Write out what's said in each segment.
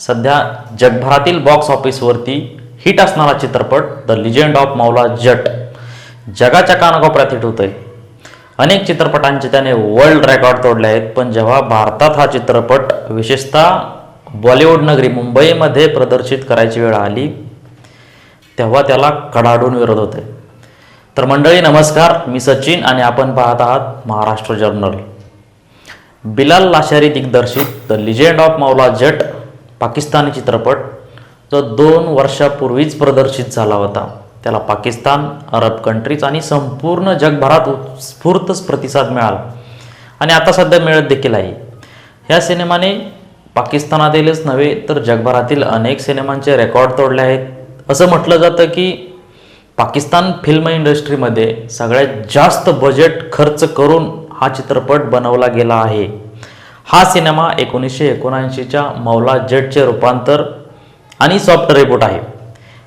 सध्या जगभरातील box ऑफिसवरती hit असणारा चित्रपट the legend of Maula Jatt जगाच्या कानाकोपऱ्यात हिट होतोय. अनेक चित्रपटांचे त्याने वर्ल्ड रेकॉर्ड तोडले आहेत पण जेव्हा भारतात हा चित्रपट विशेषतः बॉलिवूड नगरी मुंबईमध्ये प्रदर्शित करायची वेळ आली तेव्हा त्याला कडाडून विरोध होते तर मंडळी नमस्कार. मी सचिन आणि आपण पाहत आहात महाराष्ट्र जर्नल. बिलाल लाशारी दिग्दर्शित the legend of Maula Jatt Pakistani चित्रपट जो दोन वर्षापूर्वीच प्रदर्शित झाला होता. त्याला पाकिस्तान अरब कंट्रीज आणि संपूर्ण जगभरात उत्स्फूर्तच प्रतिसाद मिळाला. आणि आता सध्या मिळत देखील आहे. ह्या सिनेमाने पाकिस्तानातीलच नव्हे तर जगभरातील अनेक सिनेमांचे रेकॉर्ड तोडले आहेत. असं म्हटलं जातं की पाकिस्तान फिल्म इंडस्ट्रीमध्ये सगळ्यात जास्त बजेट खर्च करून हा चित्रपट बनवला गेला आहे. हा सिनेमा एकोणीसशे एकोणऐंशीच्या मौला जटचे रूपांतर आणि सॉफ्ट रिपोर्ट आहे.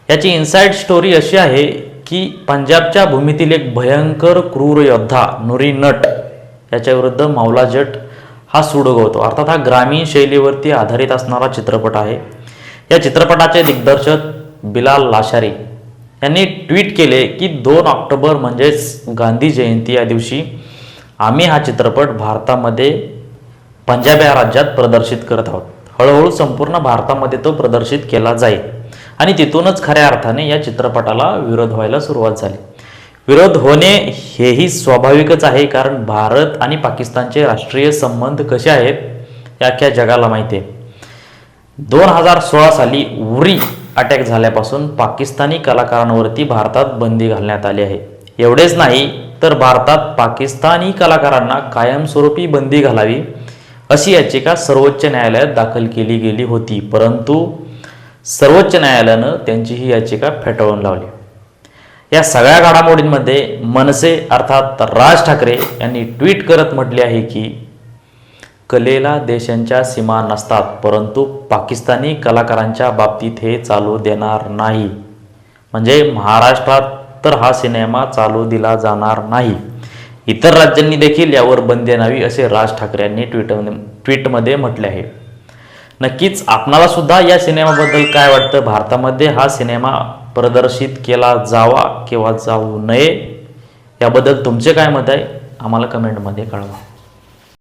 याची इन्साइड स्टोरी अशी आहे की पंजाबच्या भूमीतील एक भयंकर क्रूर योद्धा नुरी नट याच्याविरुद्ध मौला जट हा सूड अर्थात हा ग्रामीण शैलीवरती आधारित असणारा चित्रपट आहे. या चित्रपटाचे दिग्दर्शक बिलाल लाशारी यांनी ट्विट केले की दोन ऑक्टोबर म्हणजेच गांधी जयंती या दिवशी आम्ही हा चित्रपट भारतामध्ये पंजाब या राज्यात प्रदर्शित करत आहोत. हळूहळू संपूर्ण भारतामध्ये तो प्रदर्शित केला जाईल. आणि तिथूनच खऱ्या अर्थाने या चित्रपटाला विरोध व्हायला सुरुवात झाली. विरोध होणे हेही स्वाभाविकच आहे कारण भारत आणि पाकिस्तानचे राष्ट्रीय संबंध कसे आहेत हे अख्ख्या जगाला माहिती आहे. दोन हजार सोळा साली उरी अटॅक झाल्यापासून पाकिस्तानी कलाकारांवरती भारतात बंदी घालण्यात आली आहे. एवढेच नाही तर भारतात पाकिस्तानी कलाकारांना कायमस्वरूपी बंदी घालावी अशी याचिका सर्वोच्च न्यायालयात दाखल केली गेली होती. परंतु सर्वोच्च न्यायालयानं त्यांची ही याचिका फेटाळून लावली. या सगळ्या घडामोडींमध्ये मनसे अर्थात राज ठाकरे यांनी ट्विट करत म्हटले आहे की कलेला देशांच्या सीमा नसतात परंतु पाकिस्तानी कलाकारांच्या बाबतीत हे चालू देणार नाही. म्हणजे महाराष्ट्रात तर हा सिनेमा चालू दिला जाणार नाही. इतर राज्यांनी देखील यावर बंदी आणावी असे राज ठाकरे यांनी ट्विट ट्विटमध्ये म्हटले आहे. नक्कीच आपणाला सुद्धा या सिनेमाबद्दल काय वाटतं? भारतामध्ये हा सिनेमा प्रदर्शित केला जावा किंवा जाऊ नये? याबद्दल तुमचे काय मत आहे? आम्हाला कमेंटमध्ये कळवा.